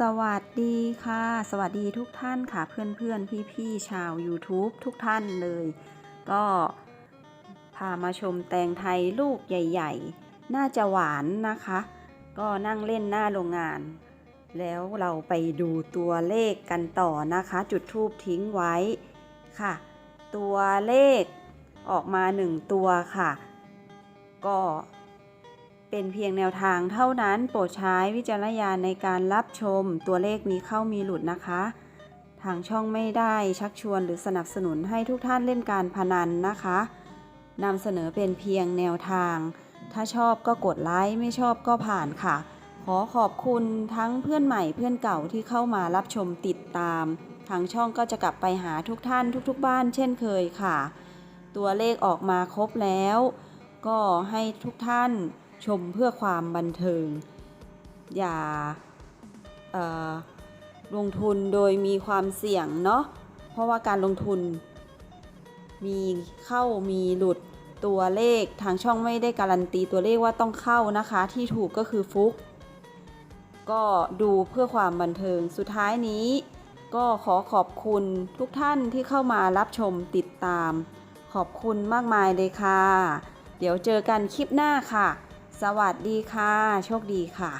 สวัสดีค่ะ สวัสดีทุกท่านค่ะเพื่อนๆพี่ๆชาว YouTube ทุกท่านเลย ก็พามาชมแตงไทยลูกใหญ่ ๆ น่าจะหวานนะคะ ก็นั่งเล่นหน้าโรงงาน แล้วเราไปดูตัวเลขกันต่อนะคะ จุดทูบทิ้งไว้ค่ะ ตัวเลขออกมาหนึ่งตัวค่ะ ก็ เป็นเพียงแนวทางเท่านั้นโปรดใช้วิจารณญาณในการรับชมตัวเลขมีเข้ามีหลุดนะคะ ทางช่องไม่ได้ชักชวนหรือสนับสนุนให้ทุกท่านเล่นการพนันนะคะนำเสนอเป็นเพียงแนวทาง ถ้าชอบก็กดไลค์ไม่ชอบก็ผ่านค่ะ ขอขอบคุณทั้งเพื่อนใหม่เพื่อนเก่าที่เข้ามารับชมติดตาม ทางช่องก็จะกลับไปหาทุกท่านทุกๆ บ้านเช่นเคยค่ะ ตัวเลขออกมาครบแล้ว ก็ให้ทุกท่าน ชมเพื่อความบันเทิง อย่าลงทุนโดยมีความเสี่ยงเนาะเพราะว่าการลงทุน มีเข้ามีหลุดตัวเลขทางช่องไม่ได้การันตีตัวเลขว่าต้องเข้านะคะ ที่ถูกก็คือฟุก ก็ดูเพื่อความบันเทิงสุดท้ายนี้ ก็ขอขอบคุณทุกท่านที่เข้ามารับชมติดตาม ขอบคุณมากมายเลยค่ะ เดี๋ยวเจอกันคลิปหน้าค่ะ สวัสดีค่ะ โชคดีค่ะ